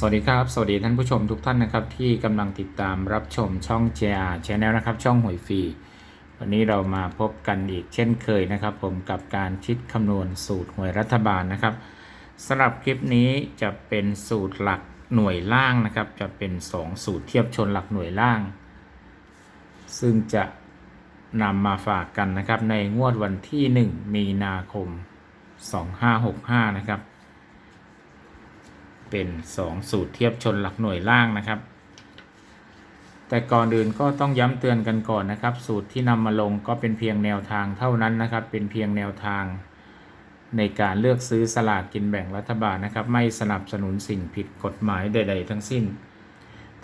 สวัสดีครับ สวัสดีท่านผู้ชมทุกท่านนะครับ ที่กำลังติดตามรับชมช่อง JR Channel นะครับ ช่องหวยฟรีวันนี้เรามาพบกันอีกเช่นเคยนะครับ ผมกับการคิดคำนวณสูตรหวยรัฐบาลนะครับสำหรับคลิปนี้จะเป็นสูตรหลักหน่วยล่างนะครับ จะเป็น 2 สูตรเทียบชนหลักหน่วยล่าง ซึ่งจะนำมาฝากกันนะครับ ในงวดวันที่ 1 มีนาคม 2565 นะครับ เป็น 2 สูตรเทียบชนหลักหน่วยล่างนะครับ แต่ก่อนอื่นก็ต้องย้ำเตือนกันก่อนนะครับ สูตรที่นำมาลงก็เป็นเพียงแนวทางเท่านั้นนะครับ เป็นเพียงแนวทาง ในการเลือกซื้อสลากกินแบ่งรัฐบาลนะครับ ไม่สนับสนุนสิ่งผิดกฎหมายใด ๆ ทั้งสิ้น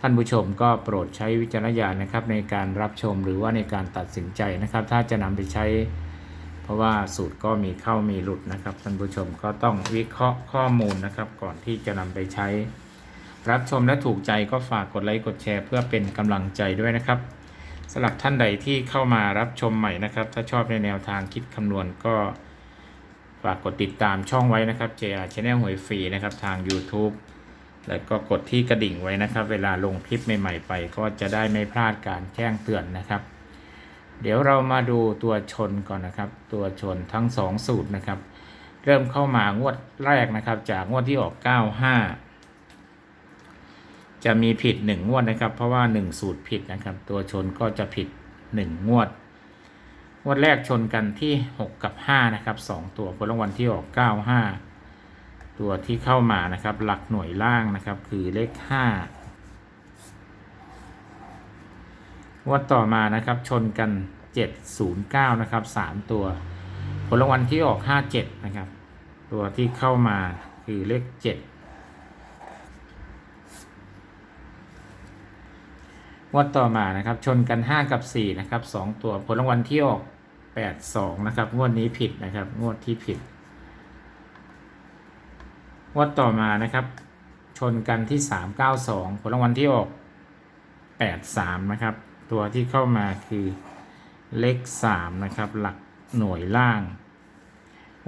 ท่านผู้ชมก็โปรดใช้วิจารณญาณนะครับในการรับชมหรือว่าในการตัดสินใจนะครับ ถ้าจะนำไปใช้ เพราะว่าสูตรก็มีเข้ามีหลุดนะครับท่านผู้ชมก็ต้องวิเคราะห์ข้อมูลนะครับ ก่อนที่จะนำไปใช้ รับชมและถูกใจก็ฝากกดไลค์กดแชร์ เพื่อเป็นกำลังใจด้วยนะครับสำหรับท่านใดที่เข้ามารับชมใหม่นะครับ ถ้าชอบในแนวทางคิดคำนวณก็ฝากกดติดตามช่องไว้นะครับ JR Channel หวยฟรีนะครับทาง YouTube แล้วก็กดที่กระดิ่งไว้นะครับ เวลาลงคลิปใหม่ ๆ ไปก็จะได้ไม่พลาดการแจ้งเตือนนะครับ เดี๋ยวเรามาดูตัวชนก่อนนะครับ ตัวชนทั้ง 2 สูตรนะครับ เริ่มเข้ามางวดแรกนะครับ จากงวดที่ออก 95 จะมีผิด 1 งวดนะครับ เพราะว่า 1 สูตรผิดนะครับ ตัวชนก็จะผิด 1 งวด งวดแรกชนกันที่ 6 กับ 5 นะครับ 2 ตัวผลรางวัลที่ออก 95 ตัวที่เข้ามานะครับ หลักหน่วยล่างนะครับ คือเลข 5 งวดต่อมานะครับชนกัน 709 นะครับ 3 ตัว ผลรางวัลที่ออก 57 นะครับ ตัวที่เข้ามาคือเลข 7 งวดต่อมานะครับชนกัน 5 กับ 4 นะครับ 2 ตัว ผลรางวัลที่ออก 82 นะครับ งวดนี้ผิดนะครับ งวดที่ผิด งวดต่อมานะครับชนกันที่ 392 ผลรางวัลที่ออก 83 นะครับ ตัวที่เข้ามาคือเลข3นะครับ หลักหน่วยล่าง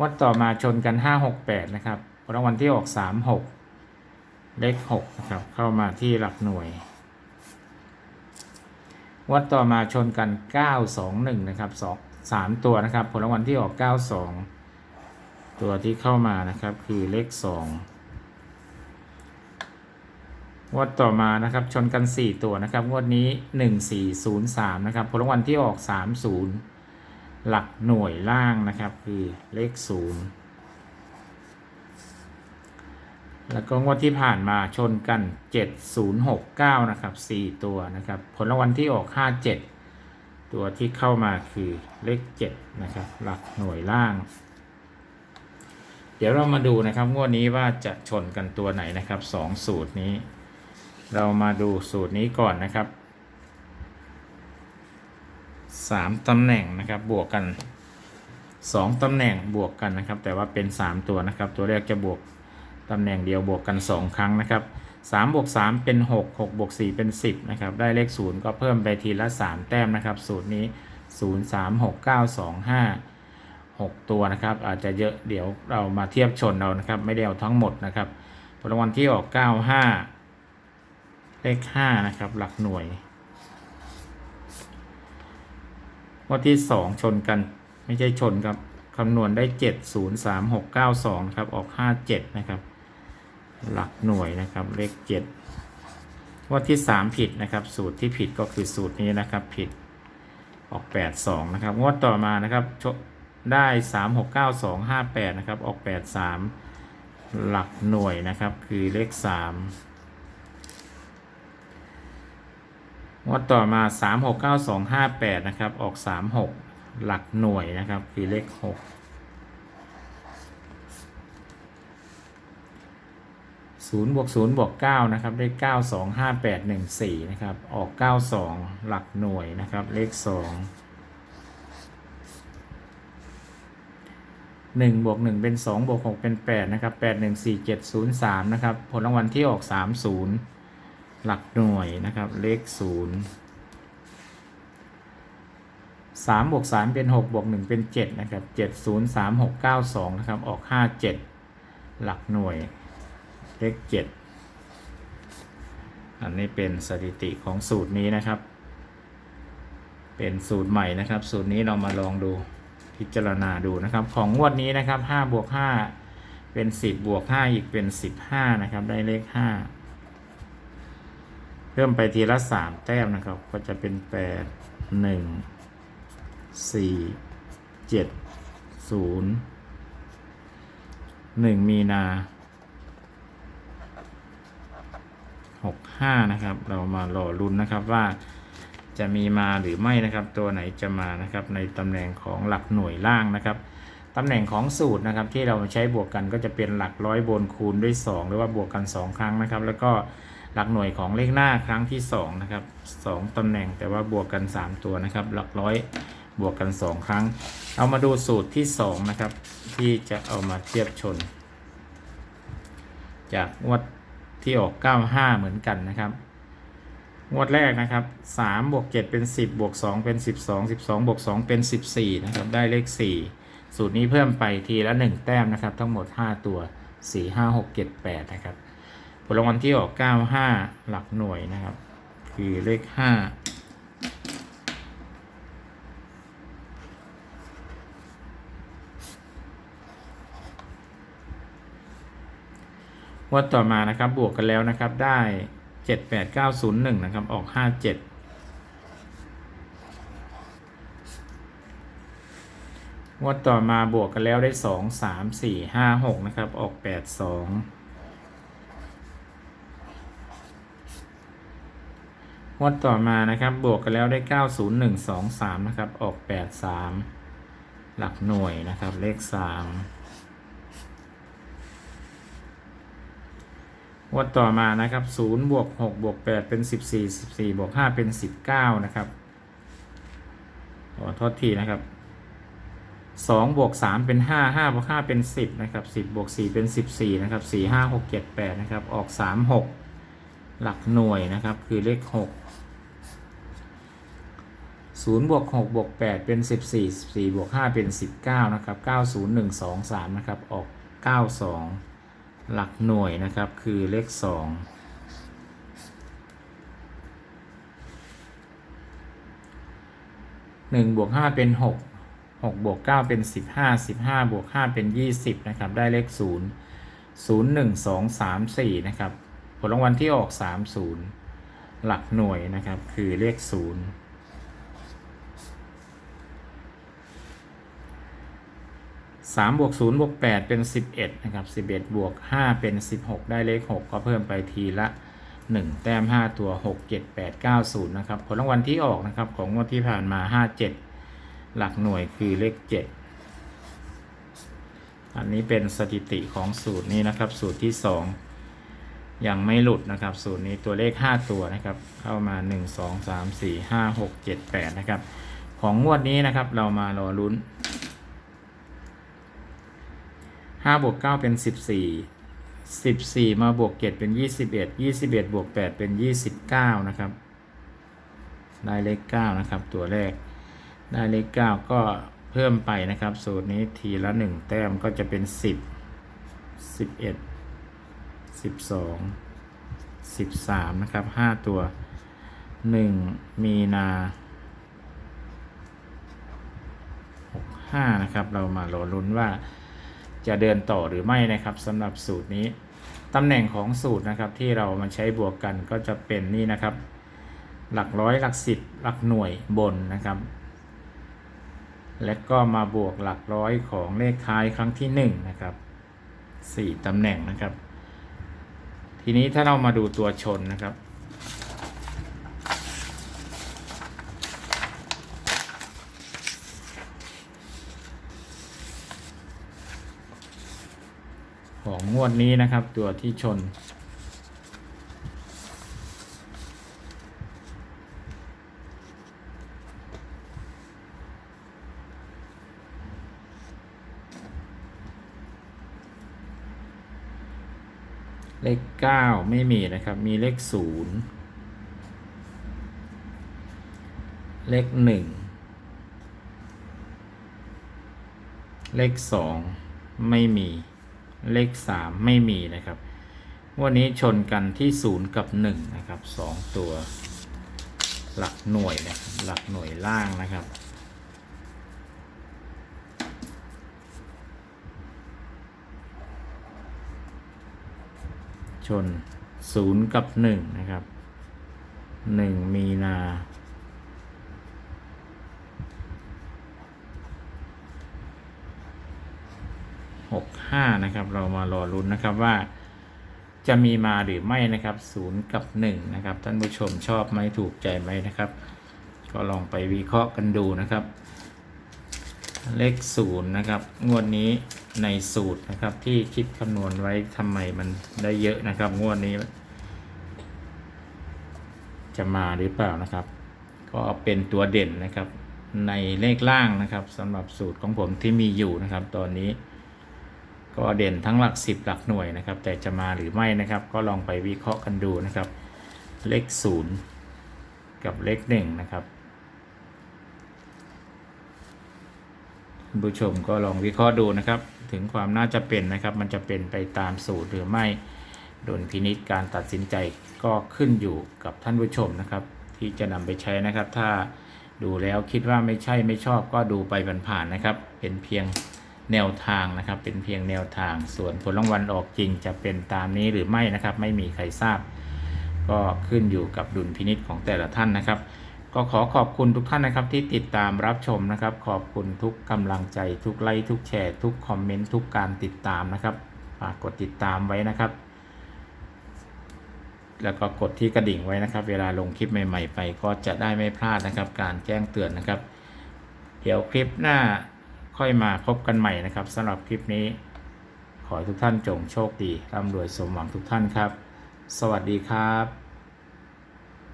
วัดต่อมาชนกัน 568 นะครับรางวัลที่ออก 36 เลข6นะครับ เข้ามาที่หลักหน่วย วัดต่อมาชนกัน 921 นะครับ2 3ตัวนะครับ ผลรางวัลที่ออก 92 ตัวที่เข้ามานะครับคือเลข 2 งวดต่อมานะครับชนกัน 4 ตัวนะครับ งวดนี้ 1403 นะครับผลรางวัลที่ออก 30 หลักหน่วยล่างนะครับ คือเลข 0 แล้วก็งวดที่ผ่านมาชนกัน 7069 นะครับ 4 ตัวนะครับ ผลรางวัลที่ออก 57 ตัวที่เข้ามาคือเลข 7 นะครับ หลักหน่วยล่างเดี๋ยวเรามาดูนะครับ งวดนี้ว่าจะชนกันตัวไหนนะครับ 2 สูตรนี้ เรามาดูสูตรนี้ก่อนนะครับสามตำแหน่งนะครับบวกกันสองตำแหน่งบวกกันนะครับ แต่ว่าเป็นสามตัวนะครับ ตัวแรกจะบวกตำแหน่งเดียวบวกกันสองครั้งนะครับสามบวกสามเป็นหกหกบวกสี่เป็นสิบนะครับ ได้เลขศูนย์ก็เพิ่มไปทีละสามแต้มนะครับ สูตรนี้ศูนย์สามหกเก้าสองห้าหกตัวนะครับ อาจจะเยอะเดี๋ยวเรามาเทียบชนเรานะครับ ไม่ได้เอาทั้งหมดนะครับผลรางวัลที่ออกเก้าห้า เลขห้านะครับ หลักหน่วยงวดที่สองชนกัน ไม่ใช่ชนครับคำนวณได้เจ็ดศูนย์สามหกเก้าสองครับออกห้าเจ็ดนะครับ หลักหน่วยนะครับเลขเจ็ดงวดที่สามผิดนะครับ สูตรที่ผิดก็คือสูตรนี้นะครับ ผิดออกแปดสองนะครับ งวดต่อมานะครับได้สามหกเก้าสองห้าแปดนะครับ ออกแปดสามหลักหน่วยนะครับ คือเลขสาม งวดต่อมา 3 6 9 2 5 8 นะครับ ออก 3 6 หลักหน่วยนะครับ คือเลข 6 0บวก0บวก9นะครับ ได้ 9 2 5 8 1 4 นะครับ ออก 9 2 หลักหน่วยนะครับ เลข 2 1บวก1เป็น 2 บวก 6 เป็น 8 นะครับ 8 1 4 7 0 3 นะครับ ผลรางวัลที่ออก 3 0 หลักหน่วยนะครับ เลขศูนย์สามบวกสามเป็นหกบวกหนึ่งเป็นเจ็ดนะครับเจ็ดศูนย์สามหกเก้าสองนะครับ ออกห้าเจ็ดหลักหน่วย เลขเจ็ดอันนี้เป็นสถิติของสูตรนี้นะครับ เป็นสูตรใหม่นะครับ สูตรนี้เรามาลองดูพิจารณาดูนะครับ ของงวดนี้นะครับ5บวก5เป็น10บวก5อีกเป็น15นะครับ ได้เลข5เพิ่มไปทีละ3แต้มนะครับ ก็จะเป็น8 1 4 7 0 1มีนา65นะครับ เรามารอลุ้นนะครับว่าจะมีมาหรือไม่นะครับ ตัวไหนจะมานะครับ ในตำแหน่งของหลักหน่วยล่างนะครับตำแหน่งของสูตรนะครับ ที่เราใช้บวกกันก็จะเป็นหลักร้อยบนคูณด้วย 2 หรือว่าบวกกัน 2 ครั้งนะครับ แล้วก็ หลักหน่วยของเลขหน้าครั้งที่2นะครับ2ตำแหน่งแต่ว่าบวกกัน 3 ตัวนะครับ หลักร้อยบวกกัน 2 ครั้ง เอามาดูสูตรที่2นะครับที่จะเอามาเทียบชน จากงวดที่ออก 95 เหมือนกันนะครับงวดแรกนะครับ3บวก7เป็น 10บวก2เป็น 12 12บวก2เป็น 14นะครับได้เลข 4 สูตรนี้เพิ่มไปทีละ 1 แต้มนะครับ ทั้งหมด 5 ตัว 4 5 6 7 8 นะครับ ผลรางวัลที่ออก 95 หลักหน่วยนะครับ คือเลข5งวดต่อมานะครับบวกกันแล้วนะครับได้ 7 8 9 0 1 นะครับ ออก 5 7งวดต่อมาบวกกันแล้วได้ 2 3 4 5 6 นะครับ ออก 8 2 งวดต่อมานะครับ บวกกันแล้วได้ 9 0 1 2 3 นะครับ ออก 8 3 หลักหน่วยนะครับ เลข 3 งวดต่อมานะครับ0บวก6บวก8เป็น 14 14บวก5เป็น 19 นะครับขอโทษทีนะครับ2บวก3เป็น5 5บวก5เป็น10นะครับ10บวก4เป็น14นะครับ4 5 6 7 8นะครับ ออก3 6ห หลักหน่วยนะครับคือเลข 6 0บวก6บวก8เป็น 14 14บวก5เป็น 19 นะครับ 9 0 1 2 3 นะครับ ออก 92 หลักหน่วยนะครับคือเลข 2หนึ่งบวกห้าเป็นหกหกบวกเก้าเป็นสิบห้าสิบห้าบวกห้าเป็นยี่สิบนะครับ ได้เลขศูนย์ศูนย์หนึ่งสองสามสี่นะครับ ผลรางวัลที่ออก 30 หลักหน่วยนะครับ คือเลข0สามบวกศูนย์บวกแปดเป็นสิบเอ็ดนะครับสิบเอ็ดบวกห้าเป็นสิบหกได้เลขหกก็เพิ่มไปทีละหนึ่งแต้มห้าตัวหกเจ็ดแปดเก้าศูนย์นะครับ ผลรางวัลที่ออกนะครับของงวดที่ผ่านมาห้าเจ็ดหลักหน่วยคือเลขเจ็ดอันนี้เป็นสถิติของสูตรนี้นะครับ สูตรที่สอง ยังไม่หลุดนะครับสูตรนี้ตัวเลขห้าตัวนะครับ เข้ามาหนึ่งสองสามสี่ห้าหกเจ็ดแปดนะครับ ของงวดนี้นะครับเรามารอลุ้นห้าบวกเก้าเป็นสิบสี่สิบสี่มาบวกเจ็ดเป็นยี่สิบเอ็ดยี่สิบเอ็ดบวกแปดเป็นยี่สิบเก้านะครับ ได้เลขเก้านะครับ ตัวแรก ได้เลขเก้าก็เพิ่มไปนะครับ สูตรนี้ทีละหนึ่งแต้มก็จะเป็นสิบ สิบสองสิบสามนะครับห้าตัวหนึ่งมีนาหกห้านะครับ เรามารอลุ้นว่าจะเดินต่อหรือไม่นะครับสำหรับสูตรนี้ตำแหน่งของสูตรนะครับที่เรามาใช้บวกกันก็จะเป็นนี่นะครับ หลักร้อยหลักสิบหลักหน่วยบนนะครับ และก็มาบวกหลักร้อยของเลขท้ายครั้งที่หนึ่งนะครับสี่ตำแหน่งนะครับ ทีนี้ถ้าเรามาดูตัวชนนะครับ ของงวดนี้นะครับ ตัวที่ชน เก้าไม่มีนะครับ มีเลขศูนย์เลขหนึ่งเลขสองไม่มี เลขสามไม่มีนะครับวันนี้ชนกันที่ศูนย์กับหนึ่งนะครับสองตัว หลักหน่วยนะครับหลักหน่วยล่างนะครับ ชนศูนย์กับหนึ่งนะครับหนึ่งมีนาหกห้านะครับ เรามารอลุ้นนะครับว่าจะมีมาหรือไม่นะครับศูนย์กับหนึ่งนะครับ ท่านผู้ชมชอบไหมถูกใจไหมนะครับ ก็ลองไปวิเคราะห์กันดูนะครับ เลขศูนย์นะครับ งวดนี้ในสูตรนะครับ ที่คิดคำนวณไว้ทำไมมันได้เยอะนะครับ งวดนี้ จะมาหรือเปล่านะครับ ก็เป็นตัวเด่นนะครับ ในเลขล่างนะครับสำหรับสูตรของผมที่มีอยู่นะครับ ตอนนี้ ก็เด่นทั้งหลักสิบหลักหน่วยนะครับ แต่จะมาหรือไม่นะครับ ก็ลองไปวิเคราะห์กันดูนะครับ เลขศูนย์กับเลขหนึ่งนะครับ คุณผู้ชมก็ลองวิเคราะห์ดูนะครับ ถึงความน่าจะเป็นนะครับ มันจะเป็นไปตามสูตรหรือไม่โดนพินิจการตัดสินใจก็ขึ้นอยู่กับท่านผู้ชมนะครับ ที่จะนำไปใช้นะครับ ถ้าดูแล้วคิดว่าไม่ใช่ไม่ชอบก็ดูไปผ่านๆนะครับ เป็นเพียงแนวทางนะครับ เป็นเพียงแนวทาง ส่วนผลรางวัลออกจริงจะเป็นตามนี้หรือไม่นะครับ ไม่มีใครทราบ ก็ขึ้นอยู่กับดุลพินิษของแต่ละท่านนะครับ ก็ขอขอบคุณทุกท่านนะครับที่ติดตามรับชมนะครับ ขอบคุณทุกกำลังใจ ทุกไลค์ทุกแชร์ ทุกคอมเมนต์ทุกการติดตามนะครับฝากกดติดตามไว้นะครับ แล้วก็กดที่กระดิ่งไว้นะครับ เวลาลงคลิปใหม่ ๆ ไปก็จะได้ไม่พลาดนะครับ การแจ้งเตือนนะครับ เดี๋ยวคลิปหน้าค่อยมาพบกันใหม่นะครับสำหรับคลิปนี้ ขอทุกท่านจงโชคดีร่ำรวยสมหวังทุกท่านครับ สวัสดีครับ